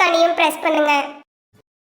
கனியும் ப்ரெஸ் பண்ணுங்கள்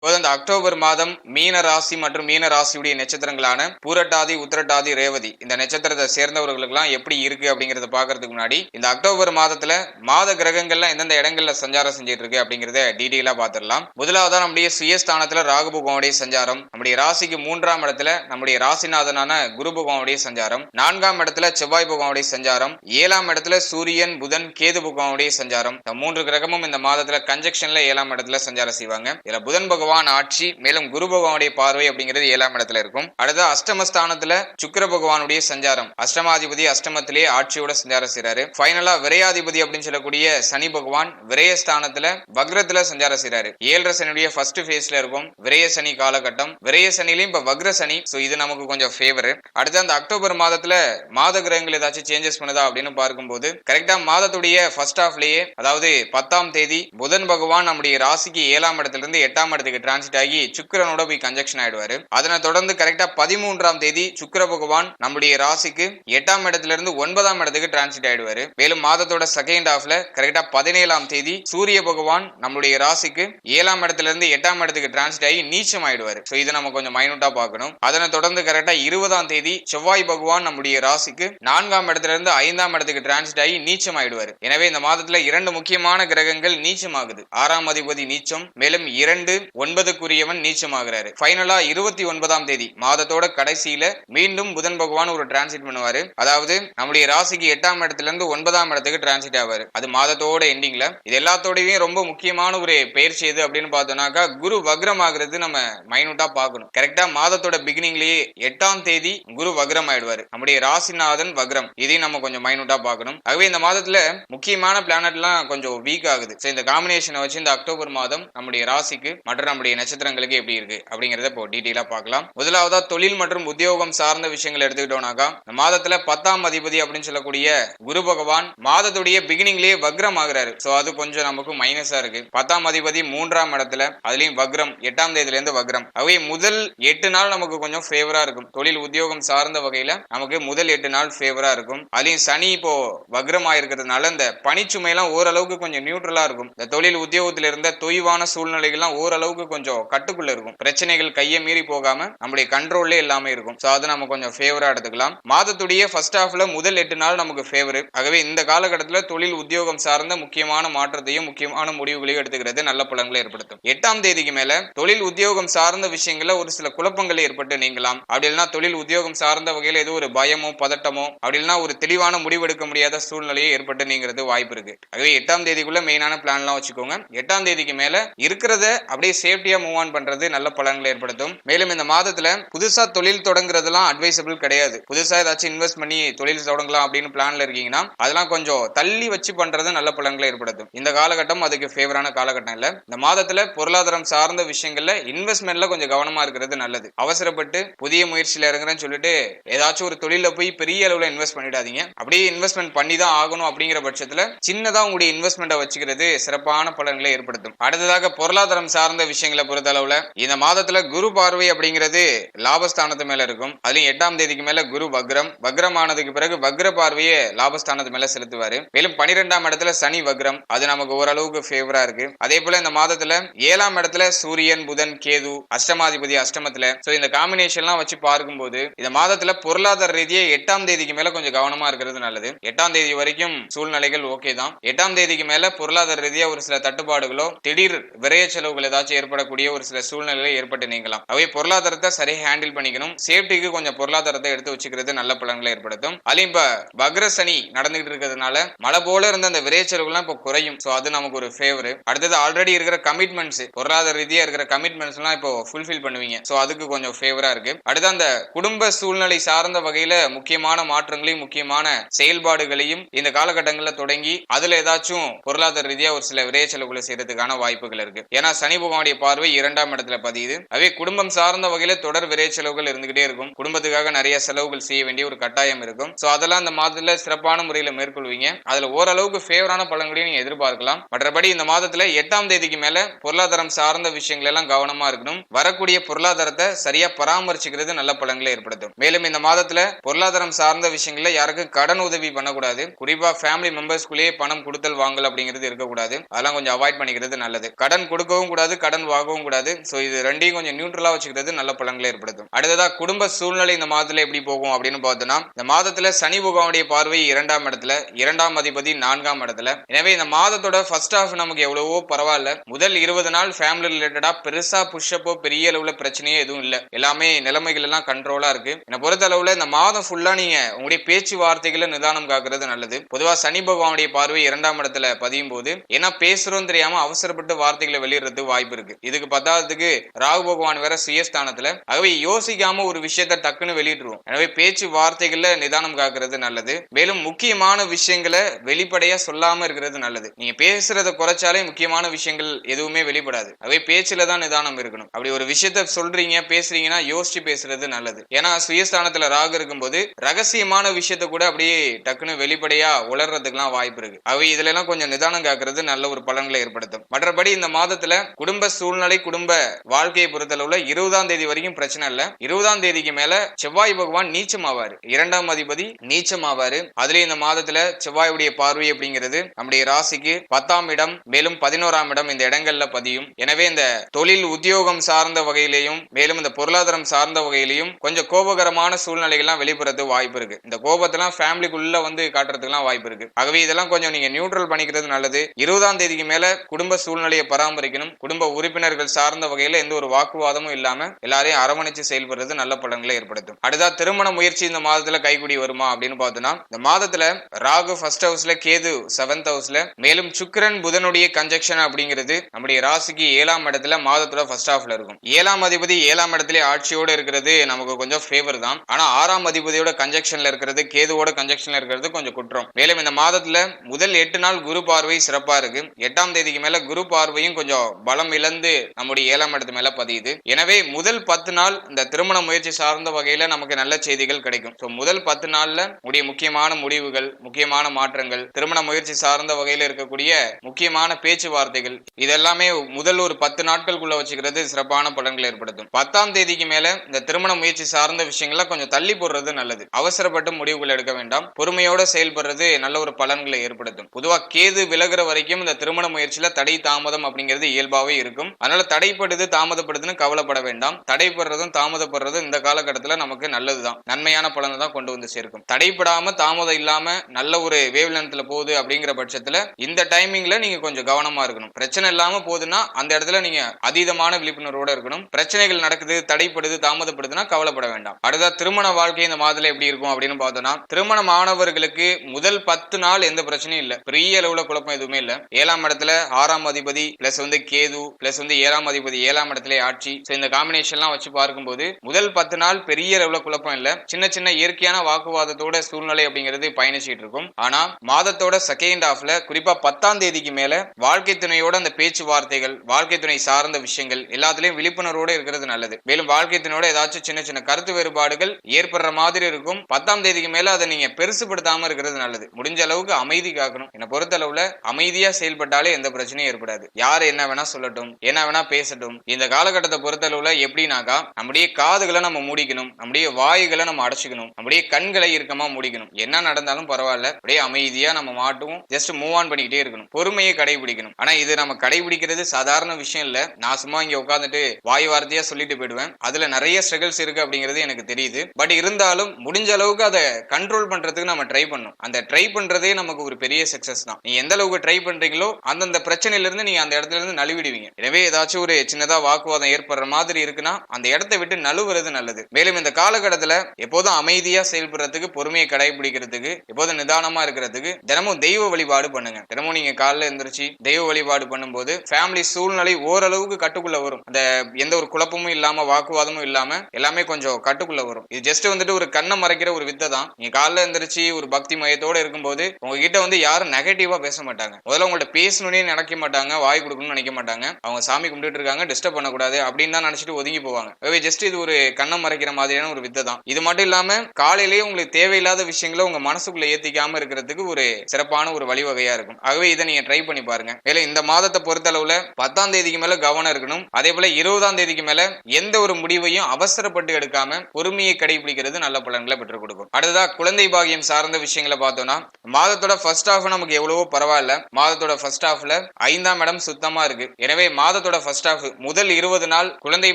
இப்போது இந்த அக்டோபர் மாதம் மீன ராசி மற்றும் மீன ராசியுடைய நட்சத்திரங்களான பூரட்டாதி உத்திரட்டாதி ரேவதி. இந்த நட்சத்திரத்தை சேர்ந்தவர்களுக்கெல்லாம் எப்படி இருக்கு அப்படிங்கறத பாக்குறதுக்கு முன்னாடி இந்த அக்டோபர் மாதத்துல மாத கிரகங்கள்லாம் எந்தெந்த இடங்கள்ல சஞ்சாரம் செஞ்சிட்டு இருக்கு அப்படிங்கறத டீட்டெயிலா பாத்திரலாம் முதலாவதா நம்முடைய சுயஸ்தானத்துல ராகு பகவானுடைய சஞ்சாரம் நம்முடைய ராசிக்கு மூன்றாம் இடத்துல நம்முடைய ராசிநாதனான குரு பகவானுடைய சஞ்சாரம் நான்காம் இடத்துல செவ்வாய் பகவானுடைய சஞ்சாரம் ஏழாம் இடத்துல சூரியன் புதன் கேது பகவானுடைய சஞ்சாரம். இந்த மூன்று கிரகமும் இந்த மாதத்துல கன்ஜெக்ஷன்ல ஏழாம் இடத்துல சஞ்சாரம் செய்வாங்க. இதுல புதன் பகவான் ஆட்சி மேலும் குரு பகவானுடைய பார்வை அப்படிங்கிறது ஏழாம் இடத்துல இருக்கும். அடுத்து அஷ்டமஸ்தானத்துல சுக்கிர பகவானுடைய சஞ்சாரம். அஷ்டமாதிபதி அஷ்டமத்திலே ஆட்சியோட சஞ்சாரம் செய்றாரு. ஃபைனலா விரையாதிபதி அப்படின்னு சொல்லக்கூடிய சனி பகவான் விரயஸ்தானத்துல வக்ரத்துல சஞ்சாரம் செய்யறாரு ஏழரை சனியுடைய ஃபர்ஸ்ட் ஃபேஸ்ல இருக்கும். விரய சனி காலகட்டம். விரய சனிலையும் இப்ப வக்ர சனி. சோ இது நமக்கு கொஞ்சம் ஃபேவர் அடுத்து அந்த அக்டோபர் மாதத்துல மாத கிரகங்கள் ஏதாச்சும் சேஞ்சஸ் பண்ணுதா அப்படின்னு பார்க்கும்போது கரெக்டா மாதத்துடைய ஃபர்ஸ்ட் ஹாஃப்லயே அதாவது பத்தாம் தேதி புதன் பகவான் நம்முடைய ராசிக்கு ஏழாம் இடத்துல இருந்து எட்டாம் இடத்துக்கு டிரான்சிட் ஆகி சுக்கிரனோட போய் கன்ஜெக்ஷன் ஆயிடுவாரு. அதனை தொடர்ந்து கரெக்டா பதிமூன்றாம் தேதி சுக்கிர பகவான் நம்முடைய ராசிக்கு எட்டாம் இடத்துல இருந்து ஒன்பதாம் இடத்துக்கு டிரான்சிட் ஆயிடுவாரு. மேலும் மாதத்தோட செகண்ட் ஹாஃப்ல கரெக்டா பதினேழாம் தேதி சூரிய பகவான் நம்முடைய ராசிக்கு ஏழாம் இடத்துல இருந்து எட்டாம் இடத்துக்கு டிரான்சிட் ஆகி நீச்சம் ஆயிடுவாரு. சோ இதை நம்ம கொஞ்சம் மைனூட்டா பார்க்கணும். அதனை தொடர்ந்து கரெக்டா இருபதாம் தேதி செவ்வாய் பகவான் நம்முடைய ராசிக்கு நான்காம் இடத்துல இருந்து ஐந்தாம் இடத்துக்கு டிரான்சிட் ஆகி நீச்சம் ஆயிடுவாரு. எனவே இந்த மாதத்துல இரண்டு முக்கியமான கிரகங்கள் நீச்சம் ஆகுது. ஆறாம் அதிபதி நீச்சம் மேலும் இரண்டு ஒன்பதுக்குரியவன் நீச்சமாகிறாரு. ஃபைனலா இருபத்தி ஒன்பதாம் தேதி மாதத்தோட கடைசியில மீண்டும் புதன் பகவான் ஒரு டிரான்சிட் பண்ணுவாரு. அதாவது நம்முடைய ராசிக்கு எட்டாம் இடத்துல இருந்து ஒன்பதாம் இடத்துக்கு டிரான்சிட் ஆவாரு. அது மாதத்தோட எண்டிங்ல இது எல்லாத்தோடையும் ரொம்ப முக்கியமான ஒரு பயிற்சி எது அப்படின்னு பார்த்தோம்னாக்கா குரு வக்ரம் ஆகுறது நம்ம மைனூட்டா பார்க்கணும். கரெக்டா மாதத்தோட பிகினிங்லயே எட்டாம் தேதி குரு வக்ரம் ஆயிடுவாரு. நம்முடைய ராசிநாதன் வக்ரம். இதையும் நம்ம கொஞ்சம் மைனூட்டா பார்க்கணும். ஆகவே இந்த மாதத்துல முக்கியமான பிளானட்லாம் கொஞ்சம் வீக் ஆகுது. இந்த காம்பினேஷனை வச்சு இந்த அக்டோபர் மாதம் நம்முடைய ராசிக்கு மற்ற நம்ம நம்முடைய நட்சத்திரங்களுக்கு எப்படி இருக்கு அப்படிங்கறத இப்போ டீட்டெயிலா பார்க்கலாம். முதலாவதா தொழில் மற்றும் உத்தியோகம் சார்ந்த விஷயங்கள் எடுத்துக்கிட்டோம்னாக்கா இந்த மாதத்துல பத்தாம் அதிபதி அப்படின்னு சொல்லக்கூடிய குரு பகவான் மாதத்துடைய பிகினிங்லயே வக்ரம் ஆகுறாரு. சோ அது கொஞ்சம் நமக்கு மைனஸா இருக்கு. பத்தாம் அதிபதி மூன்றாம் இடத்துல அதுலயும் வக்ரம் எட்டாம் தேதியில இருந்து வக்ரம். அவை முதல் எட்டு நாள் நமக்கு கொஞ்சம் ஃபேவரா இருக்கும். தொழில் உத்தியோகம் சார்ந்த வகையில நமக்கு முதல் எட்டு நாள் ஃபேவரா இருக்கும். அதுலயும் சனி இப்போ வக்ரம் ஆயிருக்கிறதுனால இந்த பனிச்சுமையெல்லாம் ஓரளவுக்கு கொஞ்சம் நியூட்ரலா இருக்கும். இந்த தொழில் உத்தியோகத்துல இருந்த தொய்வான சூழ்நிலைகள்லாம் ஓரளவுக்கு கொஞ்சம் கட்டுக்குள்ள இருக்கும். பிரச்சனைகள் கையை மீறி போகாம நம்முடைய கண்ட்ரோல்லே எல்லாமே இருக்கும். சோ அதை நம்ம கொஞ்சம் ஃபேவரா எடுத்துக்கலாம். மாதத்துடைய ஃபர்ஸ்ட் ஹாஃப்ல முதல் எட்டு நாள் நமக்கு ஃபேவர் ஆகவே இந்த காலகட்டத்தில் தொழில் உத்தியோகம் சார்ந்த முக்கியமான மாற்றத்தையும் முக்கியமான முடிவுகளையும் எடுத்துக்கிறது நல்ல பலன்களை ஏற்படுத்தும். எட்டாம் தேதிக்கு மேல தொழில் உத்தியோகம் சார்ந்த விஷயங்கள்ல ஒரு சில குழப்பங்கள் ஏற்பட்டு நீங்களாம் அப்படி இல்லைன்னா தொழில் உத்தியோகம் சார்ந்த வகையில் ஏதோ ஒரு பயமோ பதட்டமோ அப்படி இல்லைன்னா ஒரு தெளிவான முடிவெடுக்க முடியாத சூழ்நிலையை ஏற்பட்டு நீங்கிறது வாய்ப்பு இருக்கு. ஆகவே எட்டாம் தேதிக்குள்ள மெயினான பிளான்லாம் வச்சுக்கோங்க. எட்டாம் தேதிக்கு மேல இருக்கிறத அப்படியே சேஃப்டியா மூவ் ஆன் பண்றது நல்ல பலன்களை ஏற்படுத்தும். மேலும் இந்த மாதத்துல புதுசா தொழில் தொடங்குறதுலாம் அட்வைசபிள் கிடையாது. புதுசா ஏதாச்சும் இன்வெஸ்ட் பண்ணி தொழில் தொடங்கலாம் அப்படின்னு பிளான்ல இருக்கீங்கன்னா அதெல்லாம் கொஞ்சம் தள்ளி வச்சு பண்றது நல்ல பலன்களை ஏற்படுத்தும். இந்த காலகட்டம் அதுக்கு ஃபேவரான காலகட்டம் இல்ல. இந்த மாதத்துல பொருளாதாரம் சார்ந்த விஷயங்கள்ல இன்வெஸ்ட்மெண்ட்ல கொஞ்சம் கவனமா இருக்கிறது நல்லது. அவசரப்பட்டு புதிய முயற்சியில இறங்குறேன்னு சொல்லிட்டு ஏதாச்சும் ஒரு தொழில போய் பெரிய அளவுல இன்வெஸ்ட் பண்ணிடாதீங்க. அப்படியே இன்வெஸ்ட்மெண்ட் பண்ணி தான் ஆகணும் அப்படிங்கிற பட்சத்துல சின்னதா உங்களுடைய இன்வெஸ்ட்மெண்ட்டை வச்சுக்கிறது சிறப்பான பலன்களை ஏற்படுத்தும். அடுத்ததாக பொருளாதாரம் சார்ந்த விஷயங்களை பொறுத்த அளவுல இந்த மாதத்துல குரு பார்வை அப்படிங்கிறது லாபஸ்தானத்து மேல இருக்கும். அதுலயும் எட்டாம் தேதிக்கு மேல குரு வக்ரம். வக்ரம் ஆனதுக்கு பிறகு வக்ர பார்வையை லாபஸ்தானத்து மேல செலுத்துவாரு. மேலும் பனிரெண்டாம் இடத்துல சனி வக்ரம். அது நமக்கு ஓரளவுக்கு ஃபேவரா இருக்கு. அதே போல இந்த மாதத்துல ஏழாம் இடத்துல சூரியன் புதன் கேது அஷ்டமாதிபதி அஷ்டமத்துல. சோ இந்த காம்பினேஷன்லாம் வச்சு பார்க்கும்போது இந்த மாதத்துல பொருளாதார ரீதியா எட்டாம் தேதிக்கு மேல கொஞ்சம் கவனமா இருக்கிறது நல்லது. எட்டாம் தேதி வரைக்கும் சூழ்நிலைகள் ஓகே தான். எட்டாம் தேதிக்கு மேல பொருளாதார ரீதியா ஒரு சில தட்டுப்பாடுகளோ திடீர் விரைய செலவுகள் ஏதாச்சும் ஏற்படக்கூடிய ஒரு சில சூழ்நிலைகள் ஏற்பட்டு நீங்கலாம். அவை பொருளாதாரத்தை சரி ஹேண்டில் பண்ணிக்கணும். சேஃப்டிக்கு கொஞ்சம் பொருளாதாரத்தை எடுத்து வச்சுக்கிறது நல்ல பலன்களை ஏற்படுத்தும். அதுலயும் இப்ப வக்ர சனி நடந்துகிட்டு இருக்கிறதுனால மழை போல இருந்த அந்த விரைச்சல்கள்லாம் இப்போ குறையும். சோ அது நமக்கு ஒரு ஃபேவர் அடுத்தது ஆல்ரெடி இருக்கிற கமிட்மெண்ட்ஸ் பொருளாதார ரீதியா இருக்கிற கமிட்மெண்ட்ஸ் எல்லாம் இப்போ ஃபுல்ஃபில் பண்ணுவீங்க. சோ அதுக்கு கொஞ்சம் ஃபேவரா இருக்கு. அடுத்து அந்த குடும்ப சூழ்நிலை சார்ந்த வகையில முக்கியமான மாற்றங்களையும் முக்கியமான செயல்பாடுகளையும் இந்த காலகட்டங்களில் தொடங்கி அதுல ஏதாச்சும் பொருளாதார ரீதியா ஒரு சில விரைய செலவுகளை செய்யறதுக்கான வாய்ப்புகள் இருக்கு. ஏன்னா சனி பகவானுடைய பார்வை இரண்டாம் இடத்துல பதியுது. அதே குடும்பம் சார்ந்த வகையில தொடர் விரை செலவுகள் இருந்துகிட்டே இருக்கும். குடும்பத்துக்காக நிறைய செலவுகள் செய்ய வேண்டிய ஒரு கட்டாயம் இருக்கும். சோ அதெல்லாம் இந்த மாதத்துல சிறப்பான முறையில மேற்கொள்வீங்க. அதுல ஓரளவுக்கு ஃபேவரான பலன்களையும் நீங்க எதிர்பார்க்கலாம். மற்றபடி இந்த மாதத்துல எட்டாம் தேதிக்கு மேல பொருளாதாரம் சார்ந்த விஷயங்கள் எல்லாம் கவனமா இருக்கணும். வரக்கூடிய பொருளாதாரத்தை சரியா பராமரிச்சுக்கிறது நல்ல பலன்களை ஏற்படுத்தும். மேலும் இந்த மாதத்துல பொருளாதாரம் சார்ந்த விஷயங்கள்ல யாருக்கும் கடன் உதவி பண்ணக்கூடாது. குறிப்பா ஃபேமிலி மெம்பர்ஸ்குள்ளேயே பணம் கொடுத்தல் வாங்கல் அப்படிங்கிறது இருக்கக்கூடாது. அதெல்லாம் கொஞ்சம் அவாய்ட் பண்ணிக்கிறது நல்லது. கடன் கொடுக்கவும் கூடாது. கடன் வாங்கவும் கூடாது. ஸோ இது ரெண்டையும் கொஞ்சம் நியூட்ரலாக வச்சுக்கிறது நல்ல பலன்களை ஏற்படுத்தும். அடுத்ததா குடும்ப சூழ்நிலை இந்த மாதத்தில் எப்படி போகும் அப்படின்னு பார்த்தோம்னா இந்த மாதத்தில் சனி பகவானுடைய பார்வை இரண்டாம் இடத்துல இரண்டாம் அதிபதி நான்காம் இடத்துல. எனவே இந்த மாதத்தோட ஃபர்ஸ்ட் ஹாஃப் நமக்கு எவ்வளவோ பரவாயில்ல. முதல் இருபது நாள் ஃபேமிலி ரிலேட்டடாக பெருசாக புஷ்அப்போ பெரிய அளவில் பிரச்சனையே எதுவும் இல்லை. எல்லாமே நிலைமைகள் எல்லாம் கண்ட்ரோலாக இருக்கு. என்னை பொறுத்த அளவில் இந்த மாதம் ஃபுல்லாக நீங்கள் உங்களுடைய பேச்சுவார்த்தைகளை நிதானம் காக்கிறது நல்லது. பொதுவாக சனி பகவானுடைய பார்வை இரண்டாம் இடத்துல பதியும் போது ஏன்னா பேசுறோம் தெரியாம அவசரப்பட்டு வார்த்தைகளை வெளியிடுறது வாய்ப்பு இருக்கு. இதுக்கு பத்தாததுக்கு ராகு பகவான் வேற சுயஸ்தானத்துல. ஆகவே யோசிக்காம ஒரு விஷயத்த டக்குன்னு வெளியிட்டுருவோம். எனவே பேச்சு வார்த்தைகள்ல நிதானம் காக்குறது நல்லது. மேலும் முக்கியமான விஷயங்களை வெளிப்படையா சொல்லாம இருக்கிறது நல்லது. நீங்க பேசுறத குறைச்சாலே முக்கியமான விஷயங்கள் எதுவுமே வெளிப்படாது. ஆகவே பேச்சுல தான் நிதானம் இருக்கணும். அப்படி ஒரு விஷயத்த சொல்றீங்க பேசுறீங்கன்னா யோசிச்சு பேசுறது நல்லது. ஏன்னா சுயஸ்தானத்துல ராகு இருக்கும்போது ரகசியமான விஷயத்த கூட அப்படியே டக்குன்னு வெளிப்படையா உளர்றதுக்கெல்லாம் வாய்ப்பு இருக்கு. அவை இதுல எல்லாம் கொஞ்சம் நிதானம் காக்குறது நல்ல ஒரு பலன்களை ஏற்படுத்தும். மற்றபடி இந்த மாதத்துல குடும்ப சூழ்நிலை குடும்ப வாழ்க்கையை பொறுத்தளவுல இருபதாம் தேதி வரைக்கும் பிரச்சனை இல்ல. இருபதாம் தேதிக்கு மேல செவ்வாய் பகவான் நீச்சம் ஆவாரு இரண்டாம் அதிபதி நீச்சம் ஆவாரு அதுலயும் இந்த மாதத்துல செவ்வாயுடைய பார்வை அப்படிங்கிறது நம்முடைய ராசிக்கு பத்தாம் இடம் மேலும் பதினோராம் இடம் இந்த இடங்கள்ல பதியும். எனவே இந்த தொழில் உத்தியோகம் சார்ந்த வகையிலையும் மேலும் இந்த பொருளாதாரம் சார்ந்த வகையிலையும் கொஞ்சம் கோபகரமான சூழ்நிலைகள்லாம் வெளிப்படுறது வாய்ப்பு இருக்கு. இந்த கோபத்தெல்லாம் ஃபேமிலிக்குள்ள வந்து காட்டுறதுக்கெல்லாம் வாய்ப்பு இருக்கு. ஆகவே இதெல்லாம் கொஞ்சம் நீங்க நியூட்ரல் பண்ணிக்கிறது நல்லது. இருபதாம் தேதிக்கு மேல குடும்ப சூழ்நிலையை பராமரிக்கணும். குடும்ப உறுப்பினர் உறுப்பினர்கள் சார்ந்த வகையில எந்த ஒரு வாக்குவாதமும் இல்லாம எல்லாரையும் அரவணைச்சு செயல்படுறது நல்ல பலன்களை ஏற்படுத்தும். அடுத்தா திருமண முயற்சி இந்த மாதத்துல கைகூடி வருமா அப்படின்னு பார்த்தோம்னா இந்த மாதத்துல ராகு ஃபர்ஸ்ட் ஹவுஸ்ல கேது செவன்த் ஹவுஸ்ல மேலும் சுக்கிரன் புதனுடைய கன்ஜெக்ஷன் அப்படிங்கிறது நம்முடைய ராசிக்கு ஏழாம் இடத்துல மாதத்தோட ஃபர்ஸ்ட் ஹாஃப்ல இருக்கும். ஏழாம் அதிபதி ஏழாம் இடத்துல ஆட்சியோட இருக்கிறது நமக்கு கொஞ்சம் ஃபேவர் தான். ஆனா ஆறாம் அதிபதியோட கன்ஜெக்ஷன்ல இருக்கிறது கேதுவோட கன்ஜெக்ஷன்ல இருக்கிறது கொஞ்சம் குற்றம். மேலும் இந்த மாதத்துல முதல் எட்டு நாள் குரு பார்வை சிறப்பா இருக்கு. எட்டாம் தேதிக்கு மேல குரு பார்வையும் கொஞ்சம் பலம் இழந்து நம்முடைய ஏழாம் இடத்து மேல பதியுது. எனவே முதல் பத்து நாள் இந்த திருமண முயற்சி சார்ந்த வகையில நமக்கு நல்ல செய்திகள் கிடைக்கும். ஸோ முதல் பத்து நாள்ல உடைய முக்கியமான முடிவுகள் முக்கியமான மாற்றங்கள் திருமண முயற்சி சார்ந்த வகையில இருக்கக்கூடிய முக்கியமான பேச்சுவார்த்தைகள் இதெல்லாமே முதல் ஒரு பத்து நாட்களுக்குள்ள வச்சுக்கிறது சிறப்பான பலன்களை ஏற்படுத்தும். பத்தாம் தேதிக்கு மேல இந்த திருமண முயற்சி சார்ந்த விஷயங்களை கொஞ்சம் தள்ளி போடுறது நல்லது. அவசரப்பட்டு முடிவுகள் எடுக்க வேண்டாம். பொறுமையோட செயல்படுறது நல்ல ஒரு பலன்களை ஏற்படுத்தும். பொதுவா கேது விலகுற வரைக்கும் இந்த திருமண முயற்சியில தடை தாமதம் அப்படிங்கிறது இயல்பாவே இருக்கும். அதனால தடைப்படுது தாமதப்படுதுன்னு கவலைப்பட வேண்டாம். தடைப்படுறதும் தாமதப்படுறதும் இந்த காலகட்டத்துல நமக்கு நல்லதுதான். நன்மையான பலனை தான் கொண்டு வந்து சேர்க்கும். தடைப்படாம தாமதம் இல்லாம நல்ல ஒரு வேவ் லென்த்ல போகுது அப்படிங்கிற பட்சத்துல இந்த டைமிங்ல நீங்க கொஞ்சம் கவனமா இருக்கணும். பிரச்சனை இல்லாம போகுதுன்னா அந்த இடத்துல நீங்க அதீதமான விழிப்புணர்வோட இருக்கணும். பிரச்சனைகள் நடக்குது தடைப்படுது தாமதப்படுதுன்னா கவலைப்பட வேண்டாம். அடுத்தா திருமண வாழ்க்கை இந்த மாதத்துல எப்படி இருக்கும் அப்படின்னு பார்த்தோம்னா திருமண மாணவர்களுக்கு முதல் பத்து நாள் எந்த பிரச்சனையும் இல்ல. பெரிய அளவுல குழப்பம் எதுவுமே இல்ல. ஏழாம் இடத்துல ஆறாம் அதிபதி பிளஸ் வந்து கேது பிளஸ் வந்து ஏழாம் அதிபதி ஏழாம் இடத்துல ஆட்சி. இந்த காம்பினேஷன்லாம் வச்சு பார்க்கும்போது முதல் பத்து நாள் பெரிய அளவுல குழப்பம் இல்ல. சின்ன சின்ன இயற்கையான வாக்குவாதத்தோட சூழ்நிலை அப்படிங்கிறது பயணிச்சிட்டு இருக்கும். ஆனா மாதத்தோட செகண்ட் ஹாஃப்ல குறிப்பா பத்தாம் தேதிக்கு மேல வாழ்க்கை துணையோட அந்த பேச்சுவார்த்தைகள் வாழ்க்கை துணை சார்ந்த விஷயங்கள் எல்லாத்துலயும் விழிப்புணர்வோட இருக்கிறது நல்லது. மேலும் வாழ்க்கை துணையோட ஏதாச்சும் சின்ன சின்ன கருத்து வேறுபாடுகள் ஏற்படுற மாதிரி இருக்கும். பத்தாம் தேதிக்கு மேல அதை நீங்க பெருசுப்படுத்தாம இருக்கிறது நல்லது. முடிஞ்ச அளவுக்கு அமைதி காக்கணும். என்னை பொறுத்த அளவுல அமைதியா செயல்பட்டாலே எந்த பிரச்சனையும் ஏற்படாது. யார் என்ன வேணா சொல்லட்டும். என்ன வேணா பேசட்டும். இந்த காலகட்டத்தை பொறுத்த அளவுல எப்படின்னாக்கா நம்முடைய காதுகளை நம்ம மூடிக்கணும் நம்முடைய வாயுகளை நம்ம அடைச்சிக்கணும் நம்முடைய கண்களை இறுக்கமா மூடிக்கணும். என்ன நடந்தாலும் பரவாயில்ல அப்படியே அமைதியா நம்ம மாட்டுவோம் ஜஸ்ட் மூவ் ஆன் பண்ணிக்கிட்டே இருக்கணும். பொறுமையை கடைபிடிக்கணும். ஆனா இது நம்ம கடைபிடிக்கிறது சாதாரண விஷயம் இல்ல. நான் சும்மா இங்க உட்காந்துட்டு வாய் வார்த்தையா சொல்லிட்டு போயிடுவேன். அதுல நிறைய ஸ்ட்ரகிள்ஸ் இருக்கு அப்படிங்கிறது எனக்கு தெரியுது. பட் இருந்தாலும் முடிஞ்ச அளவுக்கு அதை கண்ட்ரோல் பண்றதுக்கு நம்ம ட்ரை பண்ணணும். அந்த ட்ரை பண்றதே நமக்கு ஒரு பெரிய சக்சஸ் தான். நீ எந்த அளவுக்கு ட்ரை பண்றீங்களோ அந்தந்த பிரச்சனையில இருந்து நீங்க அந்த இடத்துல இருந்து நழுவிடுவீங்க. எனவே ஏதாச்சும் ஒரு சின்னதா வாக்குவாதம் ஏற்படுற மாதிரி இருக்குன்னா அந்த இடத்தை விட்டு நழுவுறது நல்லது. மேலும் இந்த காலகட்டத்துல எப்போதும் அமைதியா செயல்படுறதுக்கு பொறுமையை கடைபிடிக்கிறதுக்கு எப்போதும் நிதானமா இருக்கிறதுக்கு தினமும் தெய்வ வழிபாடு பண்ணுங்க. தினமும் நீங்க காலைல எந்திரிச்சு தெய்வ வழிபாடு பண்ணும்போது ஃபேமிலி சூழ்நிலை ஓரளவுக்கு கட்டுக்குள்ள வரும். அந்த எந்த ஒரு குழப்பமும் இல்லாம வாக்குவாதமும் இல்லாம எல்லாமே கொஞ்சம் கட்டுக்குள்ள வரும். இது ஜஸ்ட் வந்துட்டு ஒரு கண்ணை மறைக்கிற ஒரு வித்தை தான். நீங்க காலைல எந்திரிச்சு ஒரு பக்தி மையத்தோட இருக்கும்போது உங்ககிட்ட வந்து யாரும் நெகட்டிவா பேச மாட்டாங்க. முதல்ல உங்கள்ட்ட பேசணும்னே நினைக்க மாட்டாங்க வாய் கொடுக்கணும்னு நினைக்க மாட்டாங்க. அவங்க சாமி கும்பிட்டு இருக்காங்க டிஸ்டர்ப் பண்ணக்கூடாது அப்படின்னு தான் நினைச்சிட்டு ஒதுங்கி போவாங்க. ஜஸ்ட் இது ஒரு கண்ணம் மறைக்கிற மாதிரியான ஒரு வித்தை தான். இது மட்டும் இல்லாம காலையிலேயே உங்களுக்கு தேவையில்லாத விஷயங்களை உங்க மனசுக்குள்ள ஏத்திக்காம இருக்கிறதுக்கு ஒரு சிறப்பான ஒரு வழிவகையா இருக்கும். ஆகவே இதை நீங்க ட்ரை பண்ணி பாருங்க. மேலும் இந்த மாதத்தை பொறுத்தளவுல பத்தாம் தேதிக்கு மேல கவனம் இருக்கணும். அதே போல இருபதாம் தேதிக்கு மேல எந்த ஒரு முடிவையும் அவசரப்பட்டு எடுக்காம பொறுமையை கடைபிடிக்கிறது நல்ல பலன்களை பெற்றுக் கொடுக்கும். அடுத்ததா குழந்தை பாகியம் சார்ந்த விஷயங்களை பார்த்தோம்னா மாதத்தோட ஃபர்ஸ்ட் ஹாஃப் நமக்கு எவ்வளவோ பரவாயில்ல. மாதத்தோட ஃபர்ஸ்ட் ஹாஃப்ல ஐந்தாம் இடம் சுத்தமா இருக்கு. எனவே மாதத்தோட ஃபர்ஸ்ட் ஆஃப் முதல் இருபது நாள் குழந்தை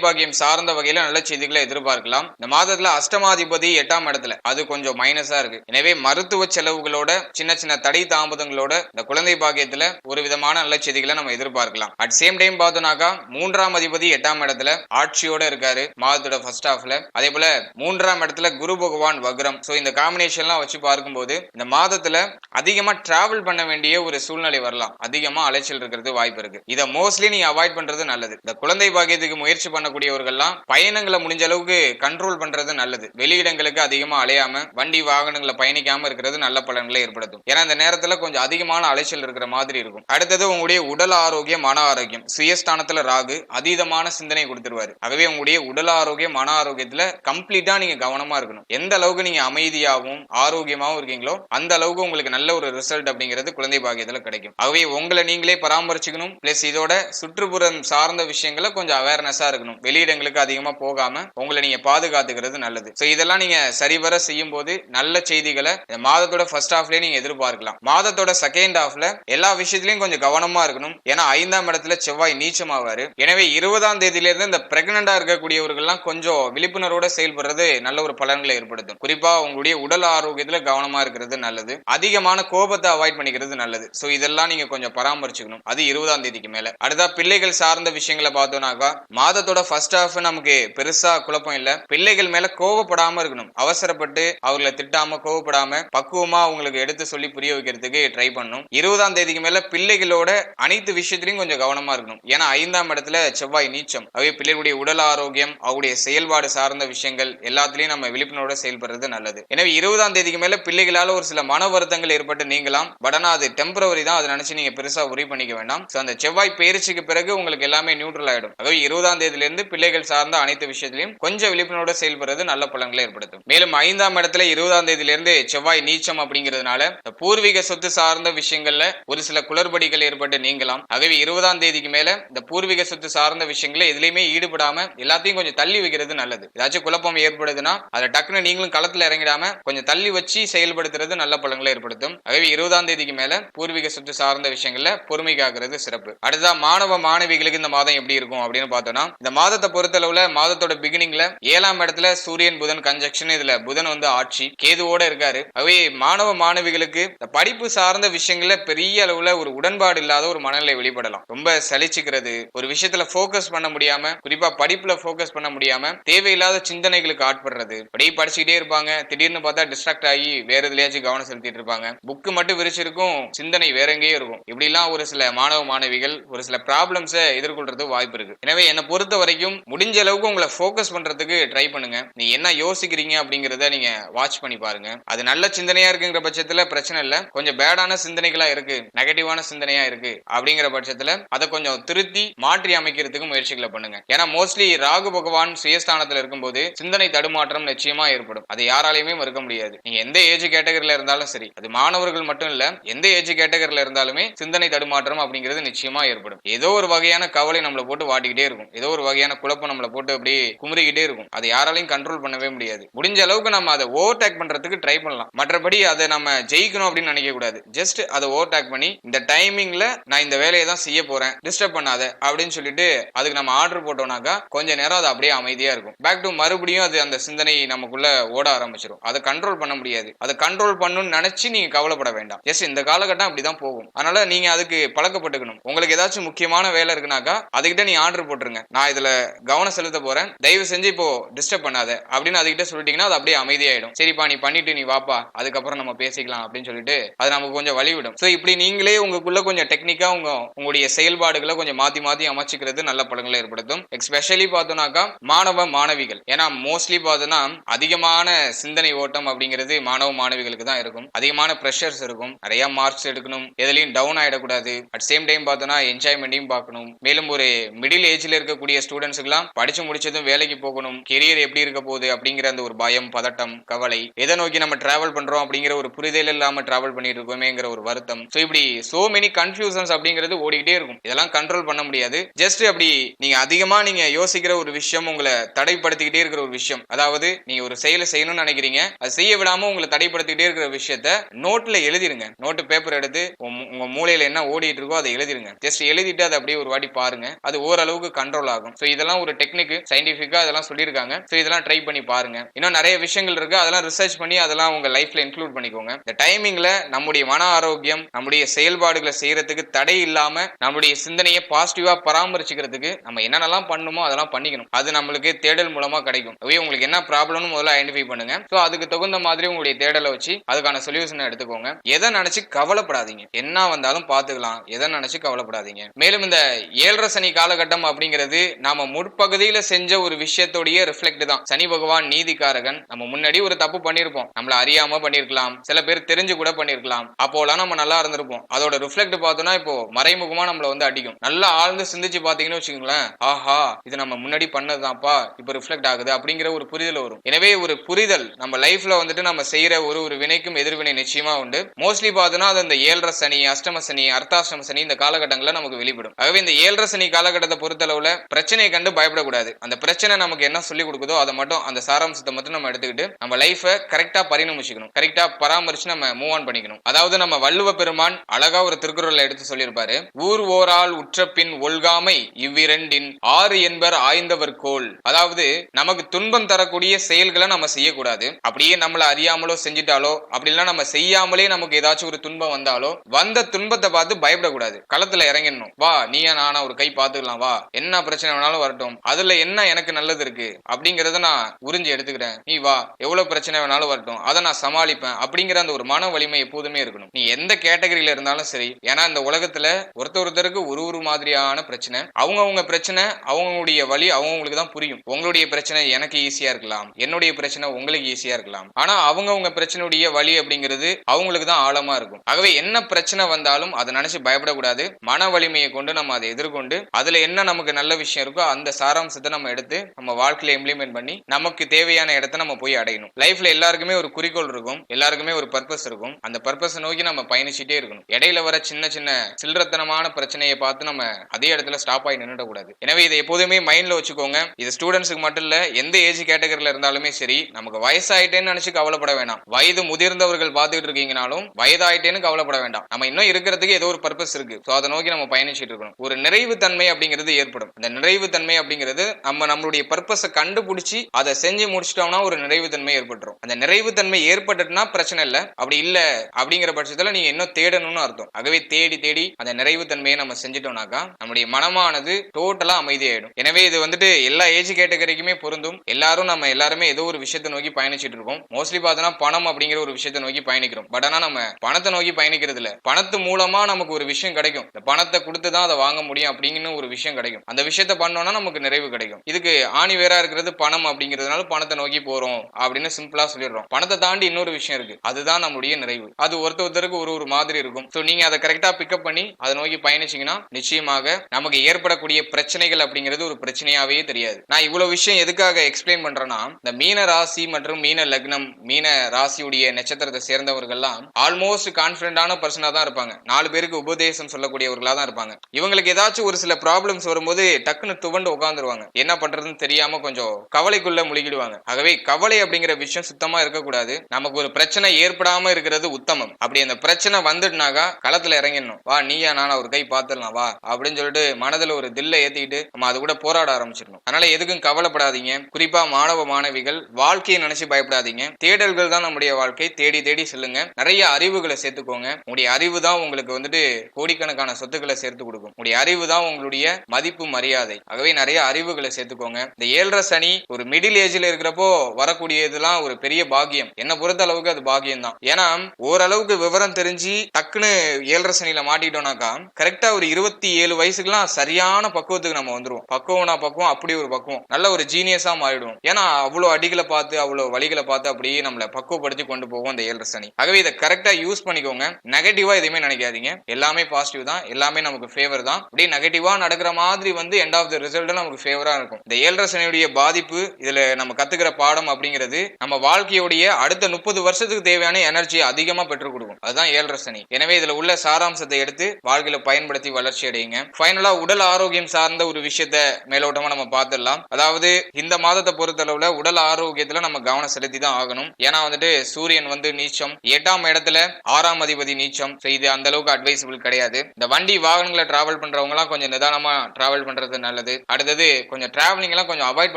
பாக்கியம் சார்ந்த வகையில நல்ல செய்திகளை எதிர்பார்க்கலாம். இந்த மாதத்துல அஷ்டமாதிபதி எட்டாம் இடத்துல. அது கொஞ்சம் மைனஸா இருக்கு. எனவே மருத்துவ செலவுகளோட சின்ன சின்ன தடை தாமதங்களோட இந்த குழந்தை பாக்கியத்துல ஒரு விதமான நல்ல செய்திகளை நம்ம எதிர்பார்க்கலாம். அட் சேம் டைம் பார்த்தோம்னாக்கா மூன்றாம் அதிபதி எட்டாம் இடத்துல ஆட்சியோட இருக்காரு மாதத்தோட ஃபர்ஸ்ட் ஆஃப்ல அதே போல மூன்றாம் இடத்துல குரு பகவான் வக்ரம். சோ இந்த காம்பினேஷன்லாம் வச்சு பார்க்கும்போது இந்த மாதத்துல அதிகமா டிராவல் பண்ண வேண்டிய ஒரு சூழ்நிலை வரலாம். அதிகமா அலைச்சல் இருக்கிறது வாய்ப்பு இருக்கு. இதை மோஸ்ட்லி நீங்க அவாய்ட் பண்றது நல்லது. இந்த குழந்தை பாக்கியத்துக்கு முயற்சி பண்ணக்கூடியவர்கள்லாம் பயணங்களை முடிஞ்ச அளவுக்கு கண்ட்ரோல் பண்றது நல்லது. வெளியிடங்களுக்கு அதிகமா அலையாம வண்டி வாகனங்களை பயணிக்காம இருக்கிறது நல்ல பலன்களை ஏற்படுத்தும். ஏன்னா இந்த நேரத்துல கொஞ்சம் அதிகமான அலைச்சல் இருக்கிற மாதிரி இருக்கும். அடுத்தது உங்களுடைய உடல் ஆரோக்கியம் மன ஆரோக்கியம். சுயஸ்தானத்துல ராகு அதீதமான சிந்தனை கொடுத்துருவாரு. ஆகவே உங்களுடைய உடல் ஆரோக்கியம் மன ஆரோக்கியத்துல கம்ப்ளீட்டா நீங்க கவனமா இருக்கணும். எந்த அளவுக்கு நீங்க அமைதியாகவும் ஆரோக்கியமாகவும் இருக்கீங்களோ அந்த அளவுக்கு உங்களுக்கு நல்ல ஒரு ரிசல்ட் அப்படிங்கிறது குழந்தை பாக்கியத்துல கிடைக்கும். ஆகவே உங்களை நீங்களே பராமரிச்சுக்கணும். பிளஸ் இதோட சுற்றுப்புற சுற்றுப்புறம் சார்ந்த விஷயங்களை கொஞ்சம் அவேர்னஸா இருக்கணும். வெளியிடங்களுக்கு அதிகமா போகாம உங்களை நீங்க பாதுகாத்துக்கிறது நல்லது. சோ இதெல்லாம் நீங்க சரிவர செய்யும் போது நல்ல செய்திகளை மாதத்தோட ஃபர்ஸ்ட் ஹாஃப்லயே நீங்க எதிர்பார்க்கலாம். மாதத்தோட செகண்ட் ஹாஃப்ல எல்லா விஷயத்திலையும் கொஞ்சம் கவனமா இருக்கணும். ஏன்னா ஐந்தாம் இடத்துல செவ்வாய் நீச்சமாவாரு. எனவே இருபதாம் தேதியில இருந்து இந்த பிரெக்னண்டா இருக்கக்கூடியவர்கள்லாம் கொஞ்சம் விழிப்புணர்வோட செயல்படுறது நல்ல ஒரு பலன்களை ஏற்படுத்தும். குறிப்பா உங்களுடைய உடல் ஆரோக்கியத்துல கவனமா இருக்கிறது நல்லது. அதிகமான கோபத்தை அவாய்ட் பண்ணிக்கிறது நல்லது. சோ இதெல்லாம் நீங்க கொஞ்சம் பராமரிச்சுக்கணும். அது இருபதாம் தேதிக்கு மேல. அடுத்தா பிள்ளைகள் சார்ந்த விஷயங்களை பார்த்தோம்னாக்கா மாதத்தோட ஃபர்ஸ்ட் ஹாஃப் நமக்கு பெருசா குழப்பம் இல்ல. பிள்ளைகள் மேல கோவப்படாம இருக்கணும். அவசரப்பட்டு அவர்களை திட்டாம கோவப்படாம பக்குவமா அவங்களுக்கு எடுத்து சொல்லி புரிய வைக்கிறதுக்கு ட்ரை பண்ணும். இருபதாம் தேதிக்கு மேல பிள்ளைகளோட அனைத்து விஷயத்திலையும் கொஞ்சம் கவனமா இருக்கணும். ஏன்னா ஐந்தாம் இடத்துல செவ்வாய் நீச்சம். அவை பிள்ளைகளுடைய உடல் ஆரோக்கியம் அவருடைய செயல்பாடு சார்ந்த விஷயங்கள் எல்லாத்துலயும் நம்ம விழிப்புணர்வோட செயல்படுறது நல்லது. எனவே இருபதாம் தேதிக்கு மேல பிள்ளைகளால ஒரு சில மன வருத்தங்கள் ஏற்பட்டு நீங்களாம் பட் ஆனா அது டெம்பரவரி தான். அதை நினைச்சு நீங்க பெருசா உரி பண்ணிக்க வேண்டாம். அந்த செவ்வாய் பேரிச்சுக்கு பிறகு உங்களுக்கு எல்லாமே நியூட்ரல் ஆயிடும். அதாவது இருபதாம் தேதியில இருந்து பிள்ளைகள் சார்ந்த அனைத்து விஷயத்திலையும் கொஞ்சம் விழிப்புணர்வோட செயல்படுறது நல்ல பலன்களை ஏற்படுத்தும். மேலும் ஐந்தாம் இடத்துல இருபதாம் தேதியில இருந்து செவ்வாய் நீச்சம் அப்படிங்கிறதுனால இந்த பூர்வீக சொத்து சார்ந்த விஷயங்கள்ல ஒரு சில குளறுபடிகள் ஏற்பட்டு நீங்கலாம். ஆகவே இருபதாம் தேதிக்கு மேல இந்த பூர்வீக சொத்து சார்ந்த விஷயங்களை எதுலையுமே ஈடுபடாம எல்லாத்தையும் கொஞ்சம் தள்ளி வைக்கிறது நல்லது. ஏதாச்சும் குழப்பம் ஏற்படுதுன்னா அதை டக்குன்னு நீங்களும் களத்துல இறங்கிடாம கொஞ்சம் தள்ளி வச்சு செயல்படுத்துறது நல்ல பலன்களை ஏற்படுத்தும். ஆகவே இருபதாம் தேதிக்கு மேல பூர்வீக சொத்து சார்ந்த விஷயங்கள்ல பொறுமைக்காகிறது சிறப்பு. அடுத்ததா மாணவ மாணவிகளுக்கு இந்த மாதம் எப்படி இருக்கும் அப்படின்னு பார்த்தோம்னா இந்த மாதத்தை பொறுத்தளவுல மாதத்தோட பிகினிங்ல ஏழாம் இடத்துல சூரியன் புதன் கன்ஜெக்ஷன் இதுல புதன் வந்து ஆட்சி கேதுவோட இருக்காரு. அவை மாணவ மாணவிகளுக்கு இந்த படிப்பு சார்ந்த விஷயங்கள்ல பெரிய அளவுல ஒரு உடன்பாடு இல்லாத ஒரு மனநிலை வெளிப்படலாம். ரொம்ப சலிச்சுக்கிறது ஒரு விஷயத்துல போக்கஸ் பண்ண முடியாம குறிப்பா படிப்புல போக்கஸ் பண்ண முடியாம தேவையில்லாத சிந்தனைகளுக்கு ஆட்படுறது. அப்படியே படிச்சுக்கிட்டே இருப்பாங்க. திடீர்னு பார்த்தா டிஸ்ட்ராக்ட் ஆகி வேற எதுலயாச்சும் கவனம் செலுத்திட்டு இருப்பாங்க. புக்கு மட்டும் விரிச்சிருக்கும் சிந்தனை வேற எங்கேயோ இருக்கும். இப்படிலாம் ஒரு சில மாணவ மாணவிகள் ஒரு சில ப்ராப்ளம்ஸ் எதிர்கொள்றது வாய்ப்பு இருக்கு. எனவே என்னை பொறுத்த வரைக்கும் முடிஞ்ச அளவுக்கு உங்களை ஃபோக்கஸ் பண்றதுக்கு ட்ரை பண்ணுங்க. நீ என்ன யோசிக்கிறீங்க அப்படிங்கறத நீங்க வாட்ச் பண்ணி பாருங்க. அது நல்ல சிந்தனையா இருக்குங்கிற பட்சத்துல பிரச்சனை இல்ல. கொஞ்சம் பேடான சிந்தனைகளா இருக்கு. நெகட்டிவான சிந்தனையா இருக்கு அப்படிங்கிற பட்சத்துல அதை கொஞ்சம் திருத்தி மாற்றி அமைக்கிறதுக்கு முயற்சிகளை பண்ணுங்க. ஏன்னா மோஸ்ட்லி ராகு பகவான் சுயஸ்தானத்துல இருக்கும்போது சிந்தனை தடுமாற்றம் நிச்சயமா ஏற்படும். அது யாராலையுமே மறுக்க முடியாது. நீங்க எந்த ஏஜ் கேட்டகரியில இருந்தாலும் சரி அது மாணவர்கள் மட்டும் இல்ல எந்த ஏஜ் கேட்டகரியில இருந்தாலுமே சிந்தனை தடுமாற்றம் அப்படிங்கிறது நிச்சயமா ஏற்படும். ஏதோ ஒரு வகை வகையான கவலை நம்மளை போட்டு வாட்டிக்கிட்டே இருக்கும். ஏதோ ஒரு வகையான குழப்பம் நம்மளை போட்டு அப்படியே குமுறிக்கிட்டே இருக்கும். அதை யாராலையும் கண்ட்ரோல் பண்ணவே முடியாது. முடிஞ்ச அளவுக்கு நம்ம அதை ஓவர் டேக் பண்றதுக்கு ட்ரை பண்ணலாம். மற்றபடி அதை நம்ம ஜெயிக்கணும் அப்படின்னு நினைக்க கூடாது. ஜஸ்ட் அதை ஓவர் டேக் பண்ணி இந்த டைமிங்ல நான் இந்த வேலையை தான் செய்ய போறேன். டிஸ்டர்ப் பண்ணாத அப்படின்னு சொல்லிட்டு அதுக்கு நம்ம ஆர்டர் போட்டோம்னாக்கா கொஞ்ச நேரம் அது அப்படியே அமைதியா இருக்கும். பேக் டு மறுபடியும் அது அந்த சிந்தனை நமக்குள்ள ஓட ஆரம்பிச்சிடும் அதை கண்ட்ரோல் பண்ண முடியாது. அதை கண்ட்ரோல் பண்ணணும்னு நினைச்சு நீங்க கவலைப்பட வேண்டாம். எஸ் இந்த காலகட்டம் அப்படிதான் போகும். அதனால நீங்க அதுக்கு பழக்கப்பட்டுக்கணும். உங்களுக்கு ஏதாச்சும் முக்கியமான வேலை இருக்குனாக்கா அதுகிட்ட நீ ஆர்டர் போட்டுருங்க. நான் இதுல கவனம் செலுத்த போறேன். தயவு செஞ்சு இப்போ டிஸ்டர்ப் பண்ணாத. அப்படின்னு அதுகிட்ட சொல்லிட்டீங்கன்னா அது அப்படியே அமைதியாயிடும். சரிப்பா நீ பண்ணிட்டு நீ வாப்பா. அதுக்கப்புறம் நம்ம பேசிக்கலாம் அப்படின்னு சொல்லிட்டு அது நமக்கு கொஞ்சம் வழிவிடும். ஸோ இப்படி நீங்களே உங்களுக்குள்ள கொஞ்சம் டெக்னிக்கா உங்க உங்களுடைய செயல்பாடுகளை கொஞ்சம் மாத்தி மாத்தி அமைச்சிக்கிறது நல்ல பலன்களை ஏற்படுத்தும். எஸ்பெஷலி பார்த்தோம்னாக்கா மாணவ மாணவிகள். ஏன்னா மோஸ்ட்லி பார்த்தோன்னா அதிகமான சிந்தனை ஓட்டம் அப்படிங்கிறது மாணவ மாணவிகளுக்கு தான் இருக்கும். அதிகமான ப்ரெஷர்ஸ் இருக்கும். நிறைய மார்க்ஸ் எடுக்கணும். எதுலையும் டவுன் ஆயிடக்கூடாது. அட் சேம் டைம் பார்த்தோன்னா என்ஜாய்மெண்ட்டையும் பார்க்கணும். மேலும் ஒரு மிடில் ஏஜ்ல இருக்கக்கூடிய ஸ்டூடெண்ட்ஸுக்கெல்லாம் படிச்சு முடிச்சதும் வேலைக்கு போகணும் கெரியர் எப்படி இருக்க போகுது அப்படிங்கிற அந்த ஒரு பயம் பதட்டம் கவலை எதை நோக்கி நம்ம டிராவல் பண்றோம் அப்படிங்கிற ஒரு புரிதல் இல்லாம டிராவல் பண்ணிட்டு இருக்கோமேங்கிற ஒரு வருத்தம். ஸோ இப்படி சோ மெனி கன்ஃபியூசன்ஸ் அப்படிங்கிறது ஓடிக்கிட்டே இருக்கும். இதெல்லாம் கண்ட்ரோல் பண்ண முடியாது. ஜஸ்ட் அப்படி நீங்க அதிகமா நீங்க யோசிக்கிற ஒரு விஷயம் உங்களை தடைப்படுத்திக்கிட்டே இருக்கிற ஒரு விஷயம். அதாவது நீங்க ஒரு செயலை செய்யணும்னு நினைக்கிறீங்க. அது செய்ய விடாம உங்களை தடைப்படுத்திக்கிட்டே இருக்கிற விஷயத்த நோட்ல எழுதிருங்க. நோட்டு பேப்பர் எடுத்து உங்க மூலையில மூளையில என்ன ஓடிட்டு இருக்கோ அதை எழுதிருங்க. ஜஸ்ட் எழுதிட்டு அதை அப்படியே ஒரு வாட்டி பாருங்க. அது ஓரளவுக்கு கண்ட்ரோல் ஆகும். ஸோ இதெல்லாம் ஒரு டெக்னிக் சயின்டிஃபிக்காக அதெல்லாம் சொல்லியிருக்காங்க ஸோ இதெல்லாம் ட்ரை பண்ணி பாருங்க. இன்னும் நிறைய விஷயங்கள் இருக்கு. அதெல்லாம் ரிசர்ச் பண்ணி அதெல்லாம் உங்க லைஃப்ல இன்க்ளூட் பண்ணிக்கோங்க. இந்த டைமிங்ல நம்முடைய மன ஆரோக்கியம் நம்முடைய செயல்பாடுகளை செய்யறதுக்கு தடை இல்லாம நம்முடைய சிந்தனையை பாசிட்டிவா பராமரிச்சுக்கிறதுக்கு நம்ம என்னென்னலாம் பண்ணுமோ அதெல்லாம் பண்ணிக்கணும். அது நம்மளுக்கு தேடல் மூலமா கிடைக்கும். அதுவே உங்களுக்கு என்ன ப்ராப்ளம்னு முதல்ல ஐடென்டிஃபை பண்ணுங்க. ஸோ அதுக்கு தகுந்த மாதிரி உங்களுடைய தேடலை வச்சு அதுக்கான சொல்யூஷனை எடுத்துக்கோங்க. எதை நினைச்சு கவலைப்படாதீங்க. என்ன வந்தாலும் பார்த்துக்கலாம். எதை நினைச்சு கவலைப்படாதீங்க. மேலும் இந்த ஏழரை சனி காலகட்டம் அப்படிங்கிறது நாம முற்பகுதியில செஞ்ச ஒரு விஷயத்தோடைய ரிஃப்ளெக்ட் தான். சனி பகவான் நீதிக்காரகன். நம்ம முன்னாடி ஒரு தப்பு பண்ணிருப்போம். நம்மள அறியாம பண்ணிருக்கலாம். சில பேர் தெரிஞ்சு கூட பண்ணிருக்கலாம். அப்போலாம் நம்ம நல்லா இருந்திருப்போம். அதோட ரிஃப்ளெக்ட் பார்த்தோம்னா இப்போ மறைமுகமா நம்மள வந்து அடிக்கும். நல்லா ஆழ்ந்து சிந்திச்சு பாத்தீங்கன்னு வச்சுக்கோங்களேன். ஆஹா இது நம்ம முன்னாடி பண்ணதுதான்ப்பா இப்போ ரிஃப்ளெக்ட் ஆகுது அப்படிங்கிற ஒரு புரிதல் வரும். எனவே ஒரு புரிதல் நம்ம லைஃப்ல வந்துட்டு நம்ம செய்யற ஒரு ஒரு வினைக்கும் எதிர்வினை நிச்சயமா உண்டு. மோஸ்ட்லி பார்த்தோம்னா அது இந்த ஏழரை சனி அஷ்டம சனி அர்த்தாஷ்டம சனி இந்த காலகட்டங்களில் நமக்கு வெளிப்படும். ஆகவே இந்த ஏழரை சனி காலகட்டத்தை பொறுத்தளவுல பிரச்சனையை கண்டு பயப்படக்கூடாது. அந்த பிரச்சனை நமக்கு என்ன சொல்லி கொடுக்குதோ அதை மட்டும் அந்த சாராம்சத்தை மட்டும் நம்ம எடுத்துக்கிட்டு நம்ம லைஃபை கரெக்டா பரிணமிச்சுக்கணும். கரெக்டா பராமரிச்சு நம்ம மூவ் ஆன் பண்ணிக்கணும். அதாவது நம்ம வள்ளுவ பெருமான் அழகா ஒரு திருக்குறள்ல எடுத்து சொல்லியிருப்பாரு. ஊர் ஓரால் உற்ற பின் ஒல்காமை இவ்விரண்டின் ஆறு என்பர் ஆய்ந்தவர் கோல். அதாவது நமக்கு துன்பம் தரக்கூடிய செயல்களை நம்ம செய்யக்கூடாது. அப்படியே நம்மளை அறியாமலோ செஞ்சிட்டாலோ அப்படி இல்லைன்னா நம்ம செய்யாமலே நமக்கு ஏதாச்சும் ஒரு துன்பம் வந்தாலோ வந்த துன்பத்தை பார்த்து பயப்படக்கூடாது. களத்துல இறங்கிடணும். வா நீ நானா ஒரு கை பார்த்துக்கலாம் வா. என்ன பிரச்சனை வேணாலும் வரட்டும். அதுல என்ன எனக்கு நல்லது இருக்கு? அப்படிங்கறத நான் உறிஞ்சி எடுத்துக்கிறேன். நீ வா. எவ்வளவு பிரச்சனை வேணாலும் வரட்டும். அதை நான் சமாளிப்பேன். அப்படிங்கிற அந்த ஒரு மன வலிமை எப்போதுமே இருக்கணும். நீ எந்த கேட்டகரியில இருந்தாலும் சரி. ஏன்னா இந்த உலகத்துல ஒருத்தர் ஒருத்தருக்கு ஒரு ஒரு மாதிரியான பிரச்சனை. அவங்கவுங்க பிரச்சனை அவங்களுடைய வழி அவங்களுக்கு தான் புரியும். உங்களுடைய பிரச்சனை எனக்கு ஈஸியா இருக்கலாம். என்னுடைய பிரச்சனை உங்களுக்கு ஈஸியா இருக்கலாம். ஆனா அவங்கவுங்க பிரச்சனையுடைய வழி அப்படிங்கிறது அவங்களுக்கு தான் ஆழமா இருக்கும். ஆகவே என்ன பிரச்சனை வந்தாலும் அதை நினைச்சு பயப்படக்கூடாது. மன வலிமையை கொண்டு நம்ம அதை எதிர்கொண்டு அதுல என்ன நமக்கு நல்ல விஷயம் இருக்கோ அந்த சாராம்சத்தை நம்ம எடுத்து நம்ம வாழ்க்கையில இம்ப்ளிமெண்ட் பண்ணி நமக்கு தேவையான இடத்த நம்ம போய் அடையணும். லைஃப்ல எல்லாருக்குமே ஒரு குறிக்கோள் இருக்கும். எல்லாருக்குமே ஒரு பர்பஸ் இருக்கும். அந்த பர்பஸை நோக்கி நம்ம பயணிச்சுட்டே இருக்கணும். இடையில வர சின்ன சின்ன சில்லறத்தனமான பிரச்சனையை பார்த்து நம்ம அதே இடத்துல ஸ்டாப் ஆகி நின்றுடக்கூடாது எனவே இதை எப்போதுமே மைண்ட்ல வச்சுக்கோங்க. இது ஸ்டூடெண்ட்ஸுக்கு மட்டும் இல்ல எந்த ஏஜ் கேட்டகரியில இருந்தாலுமே சரி நமக்கு வயசாயிட்டேன்னு நினைச்சு கவலைப்பட வேண்டாம் வயது முதிர்ந்தவர்கள் பார்த்துட்டு இருக்கீங்கனாலும் வயதாயிட்டேன்னு கவலைப்பட வேண்டாம். நம்ம இன்னும் இருக்கிறதுக்கு ஏதோ ஒரு பர்பஸ் இருக்கு. ஸோ அதை நோக்கி நம்ம பயணிச்சுட்டு இருக்கணும். ஒரு நிறைவு தன்மை அப்படிங்கிறது ஏற்படும். அந்த நிறைவு தன்மை அப்படிங்கிறது நம்ம நம்மளுடைய பர்பஸை கண்டுபிடிச்சி அதை செஞ்சு முடிச்சிட்டோம்னா ஒரு நிறைவு தன்மை ஏற்பட்டுரும். அந்த நிறைவு தன்மை ஏற்பட்டுட்டுனா பிரச்சனை இல்லை. அப்படி இல்ல அப்படிங்கிற பட்சத்துல நீங்க இன்னும் தேடணும்னு அர்த்தம். ஆகவே தேடி தேடி அந்த நிறைவு தன்மையை நம்ம செஞ்சிட்டோம்னாக்கா நம்முடைய மனமானது டோட்டலா அமைதியாயிடும். எனவே இது வந்துட்டு எல்லா ஏஜ் கேட்டகரிக்குமே பொருந்தும். எல்லாரும் நம்ம எல்லாருமே ஏதோ ஒரு விஷயத்தை நோக்கி பயணிச்சிட்டு இருக்கோம். மோஸ்ட்லி பார்த்தோன்னா பணம் அப்படிங்கிற ஒரு விஷயத்தை நோக்கி பயணிக்கிறோம். பட் ஆனா நம்ம பணத்தை நோக்கி பயணிக்கிறது இல்ல பணத்து மூலமா நமக்கு ஒரு விஷயம் கிடைக்கும். இந்த பணத்தை கொடுத்து தான் அதை வாங்க முடியும் அப்படிங்கன்னு ஒரு விஷயம் கிடைக்கும். அந்த விஷயத்த பண்ணோம்னா நமக்கு நிறைவு கிடைக்கும். இதுக்கு ஆணி வேறா இருக்கிறது பணம் அப்படிங்கிறதுனால பணத்தை நோக்கி போறோம் அப்படின்னு சிம்பிளா சொல்லிடுறோம். பணத்தை தாண்டி இன்னொரு விஷயம் இருக்கு. அதுதான் நம்முடைய நிறைவு. அது ஒருத்தர் ஒருத்தருக்கு ஒரு ஒரு மாதிரி இருக்கும். ஸோ நீங்க அதை கரெக்டா பிக்கப் பண்ணி அதை நோக்கி பயணிச்சீங்கன்னா நிச்சயமாக நமக்கு ஏற்படக்கூடிய பிரச்சனைகள் அப்படிங்கிறது ஒரு பிரச்சனையாவே தெரியாது. நான் இவ்வளவு விஷயம் எதுக்காக எக்ஸ்பிளைன் பண்றேன்னா இந்த மீன ராசி மற்றும் மீன லக்னம் மீன ராசியுடைய நட்சத்திரத்தை சேர்ந்தவர்கள்லாம் ஆல்மோஸ்ட் கான்பிடண்டான பர்சனா தான் இருப்பாங்க. நாலு பேருக்கு உபதேசம் சொல்லக்கூடியவர்களா தான் இருப்பாங்க. இவங்களுக்கு ஏதாச்சும் ஒரு சில ப்ராப்ளம்ஸ் வரும்போது டக்குன்னு துவண்டு உட்காந்துருவாங்க என்ன பண்றதுன்னு தெரியாம கொஞ்சம் கவலைக்குள்ள முழுகிடுவாங்க. ஆகவே கவலை அப்படிங்கிற விஷயம் சுத்தமா இருக்கக்கூடாது. நமக்கு ஒரு பிரச்சனை ஏற்படாம இருக்கிறது உத்தமம். அப்படி அந்த பிரச்சனை வந்துட்டுனாக்கா களத்துல இறங்கிடணும். வா நீயா நானா ஒரு கை பார்த்துடலாம் வா அப்படின்னு சொல்லிட்டு மனதில் ஒரு தில்லை ஏத்திக்கிட்டு நம்ம அது கூட போராட ஆரம்பிச்சிடணும். அதனால எதுக்கும் கவலைப்படாதீங்க. குறிப்பா மாணவ மாணவிகள் வாழ்க்கையை நினைச்சு பயப்படாதீங்க. தேடல்கள் தான் நம்முடைய வாழ்க்கை. தேடி தேடி செல்லுங்க. நிறைய அறிவுகளை சேர்த்துக்கோங்க. உங்களுடைய அறிவு தான் உங்களுக்கு வந்துட்டு கோடிக்கணக்கான சொத்துக்களை சேர்த்து கொடுக்கும். உங்களுடைய அறிவு தான் உங்களுடைய மதிப்பு மரியாதை. ஆகவே நிறைய அறிவுகளை சேர்த்துக்கோங்க. இந்த ஏழரை சனி ஒரு மிடில் ஏஜ்ல இருக்கிறப்போ வரக்கூடியதுலாம் ஒரு பெரிய பாக்கியம். என்ன பொறுத்த அளவுக்கு அது பாகியம் தான் ஏன்னா ஓரளவுக்கு விவரம் தெரிஞ்சு டக்குன்னு ஏழரை சனியில மாட்டிட்டோம்னாக்கா கரெக்டா ஒரு இருபத்தி ஏழு வயசுக்குலாம் சரியான பக்குவத்துக்கு நம்ம வந்துருவோம். பக்குவம்னா பக்குவம் அப்படி ஒரு பக்குவம். நல்ல ஒரு ஜீனியஸா மாறிடுவோம். ஏன்னா அவ்வளவு அடிகளை பார்த்து அவ்வளவு வழிகளை பார்த்து அப்படியே நம்மளை பக்குவப்படுத்தி கொண்டு போகும் அந்த ஏழரை சனி. ஆகவே இதை கரெக்டா யூஸ் பண்ணிக்கோங்க. நெகட்டிவா எதுவுமே நினைக்காதீங்க. எல்லாமே பாசிட்டிவ் தான். எல்லாமே நமக்கு ஃபேவர் தான். அப்படியே நெகட்டிவா நடக்கிற மாதிரி வந்து எண்ட் ஆஃப் த ரிசல்ட் நமக்கு ஃபேவரா இருக்கும். இந்த ஏழரை சனியுடைய பாதிப்பு இதுல நம்ம கத்துக்கிற பாடம் அப்படிங்கிறது நம்ம வாழ்க்கையுடைய அடுத்த முப்பது வருஷத்துக்கு தேவையான எனர்ஜியை அதிகமா பெற்றுக் கொடுக்கும். அதுதான் ஏழரை சனி. எனவே இதுல உள்ள சாராம்சத்தை எடுத்து வாழ்க்கையில பயன்படுத்தி வளர்ச்சி அடையுங்க. ஃபைனலா உடல் ஆரோக்கியம் சார்ந்த ஒரு விஷயத்த மேலோட்டமா நம்ம பார்த்துடலாம். அதாவது இந்த மாதத்தை பொறுத்தளவுல உடல் ஆரோக்கியத்துல நம்ம கவனம் செலுத்தி தான் ஆகணும். ஏன்னா வந்துட்டு சூரியன் வந்து நீச்சம் எட்டாம் இடத்துல ஆறாம் அதிபதி நீச்சம் செய்து இது அந்த அளவுக்கு அட்வைசபிள் கிடையாது. இந்த வண்டி வாகனங்களை டிராவல் பண்ற எல்லாம் கொஞ்சம் நிதானமா டிராவல் பண்றது நல்லது. அடுத்தது கொஞ்சம் டிராவலிங் எல்லாம் கொஞ்சம் அவாய்ட்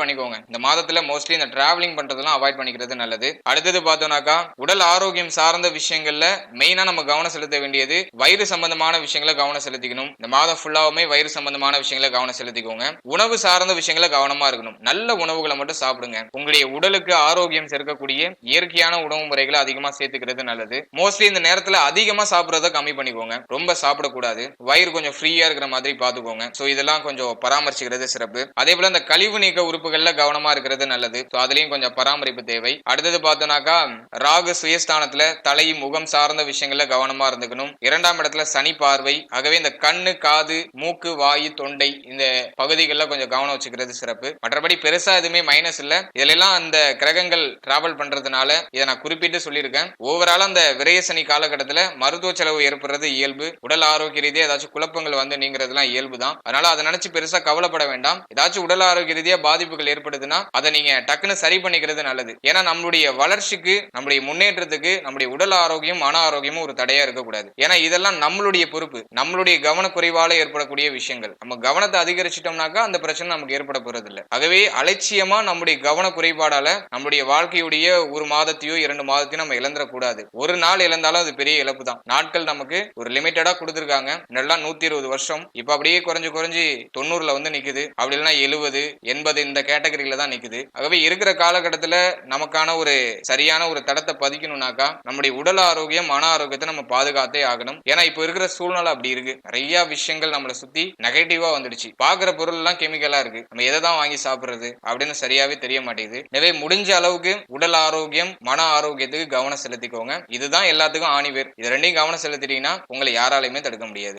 பண்ணிக்கோங்க. இந்த மாதத்துல மோஸ்ட்லி இந்த டிராவலிங் பண்றதெல்லாம் அவாய்ட் பண்ணிக்கிறது நல்லது. அடுத்தது பார்த்தோம்னாக்கா உடல் ஆரோக்கியம் சார்ந்த விஷயங்கள்ல மெயினா நம்ம கவனம் செலுத்த வேண்டியது வயிறு சம்பந்தமான விஷயங்களை கவனம் செலுத்திக்கணும். இந்த மாதம் ஃபுல்லாவுமே வயிறு சம்பந்தமான விஷயங்களை கவனம் செலுத்திக்கோங்க. உணவு சார்ந்த விஷயங்களை கவனமா இருக்கணும். நல்ல உணவுகளை மட்டும் சாப்பிடுங்க. உங்களுடைய உடலுக்கு ஆரோக்கியம் சேர்க்கக்கூடிய இயற்கையான உணவு முறைகளை அதிகமா சேர்த்துக்கிறது நல்லது. மோஸ்ட்லி இந்த நேரத்துல அதிகமா சாப்பிடுறத கம்மி பண்ணிக்கோங்க. ரொம்ப சாப்பிடக்கூடாது. வயிறு கொஞ்சம் ஃப்ரீயா இருக்கிற மாதிரி பாத்துக்கோங்க. சோ இதெல்லாம் கொஞ்சம் பராமரிச்சுக்கிறது சிறப்பு. அதே போல இந்த கழிவு நீக்க உறுப்புகள்ல கவனமா இருக்கிறது நல்லது. சோ அதுலயும் கொஞ்சம் பராமரிப்பு தேவை. அடுத்தது பார்த்தோம்னாக்கா ராகு சுயஸ்தானத்துல தலை முகம் சார்ந்த விஷயங்கள்ல கவனமா இருந்துக்கணும். இரண்டாம் இடத்துல சனி பார்வை. ஆகவே இந்த கண்ணு காது மூக்கு வாயு தொண்டை இந்த பகுதிகளில் கொஞ்சம் கவனம் வச்சுக்கிறது சிறப்பு. மற்றபடி பெருசா எதுவுமே மைனஸ் இல்ல. இதுல அந்த கிரகங்கள் டிராவல் பண்றதுனால இதை நான் குறிப்பிட்டு சொல்லியிருக்கேன். ஓவரால் அந்த விரயசனி காலகட்டத்தில் மருத்துவ செலவு ஏற்படுறது இயல்பு. உடல் ஆரோக்கிய ரீதியாக ஏதாச்சும் குழப்பங்கள் வந்து நீங்க நீங்கிறதுலாம் இயல்பு தான் அதனால அதை நினைச்சு பெருசா கவலைப்பட வேண்டாம். ஏதாச்சும் உடல் ஆரோக்கிய ரீதியா பாதிப்புகள் ஏற்படுதுன்னா அதை நீங்க டக்குன்னு சரி பண்ணிக்கிறது நல்லது. ஏன்னா நம்மளுடைய வளர்ச்சிக்கு நம்மளுடைய முன்னேற்றத்துக்கு நம்முடைய உடல் ஆரோக்கியம் மன ஆரோக்கியமும் ஒரு தடையா இருக்கக்கூடாது. ஏன்னா இதெல்லாம் நம்மளுடைய பொறுப்பு. நம்மளுடைய கவனக்குறைவால ஏற்படக்கூடிய விஷயங்கள். நம்ம கவனத்தை அதிகரிச்சிட்டோம்னாக்கா அந்த பிரச்சனை நமக்கு ஏற்பட போறது இல்லை ஆகவே அலட்சியமா நம்முடைய கவன குறைபாடால நம்முடைய வாழ்க்கையுடைய ஒரு மாதத்தையோ இரண்டு மாதத்தையோ நம்ம இழந்துடக்கூடாது. ஒரு நாள் இழந்தாலும் அது பெரிய இழப்பு தான் நாட்கள் நமக்கு ஒரு லிமிட்டடா கொடுத்துருக்காங்க. நல்லா நூத்தி இருபது வருஷம் இப்ப அப்படியே குறைஞ்சு குறைஞ்சு தொண்ணூறுல வந்து நிக்குது. அப்படி இல்லைன்னா எழுபது எண்பது இந்த கேட்டகரியில தான் நிக்குது. ஆகவே இருக்கிற காலகட்டத்துல நமக்கான ஒரு சரியான ஒரு தடத்தை பதிக்கணும்னாக்கா நம்முடைய உடல் ஆரோக்கியம் மன ஆரோக்கியத்தை நம்ம பாதுகாத்தே ஆகணும். ஏன்னா இப்ப இருக்கிற சூழ்நிலை அப்படி இருக்கு. நிறைய விஷயங்கள் நம்மளை சுத்தி நெகட்டிவா வந்துடுச்சு. பாக்குற பொருள் எல்லாம் கெமிக்கலா இருக்கு. நம்ம எதை தான் வாங்கி சாப்பிடுறது அப்படின்னு சரியாவே தெரிய மாட்டேங்குது. எனவே முடிஞ்ச அளவுக்கு உடல் ஆரோக்கியம் மன ஆரோக்கியத்துக்கு கவனம் செலுத்திக்கோங்க. இதுதான் எல்லாத்துக்கும் ஆணிவேர். இது ரெண்டையும் கவனம் செலுத்திட்டீங்கன்னா உங்களை யாராலையுமே தடுக்க முடியாது.